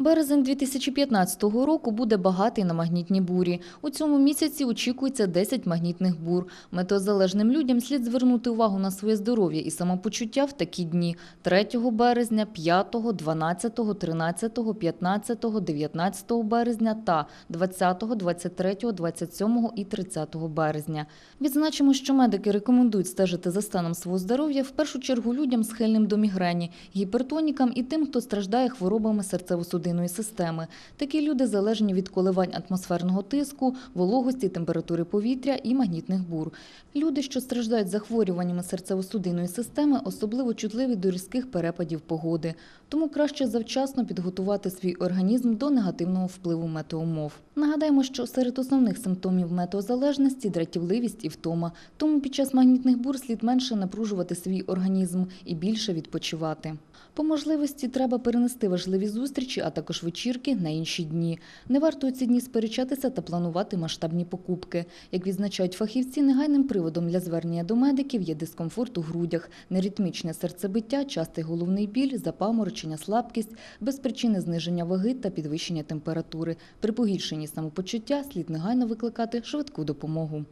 Березень 2015 року буде багатий на магнітні бурі. У цьому місяці очікується 10 магнітних бур. Метеозалежним людям слід звернути увагу на своє здоров'я і самопочуття в такі дні 3 березня, 5, 12, 13, 15, 19 березня та 20, 23, 27 і 30 березня. Відзначимо, що медики рекомендують стежити за станом свого здоров'я в першу чергу людям схильним до мігрені, гіпертонікам і тим, хто страждає хворобами серцево-судинної системи. Такі люди залежні від коливань атмосферного тиску, вологості, температури повітря і магнітних бур. Люди, що страждають захворюваннями серцево-судинної системи, особливо чутливі до різких перепадів погоди. Тому краще завчасно підготувати свій організм до негативного впливу метеомов. Нагадаємо, що серед основних симптомів метеозалежності дратівливість і втома. Тому під час магнітних бур слід менше напружувати свій організм і більше відпочивати. По можливості треба перенести важливі зустрічі, а також вечірки на інші дні. Не варто у ці дні сперечатися та планувати масштабні покупки. Як відзначають фахівці, негайним приводом для звернення до медиків є дискомфорт у грудях, неритмічне серцебиття, частий головний біль, запаморочення, слабкість, без причини зниження ваги та підвищення температури. При погіршенні самопочуття слід негайно викликати швидку допомогу.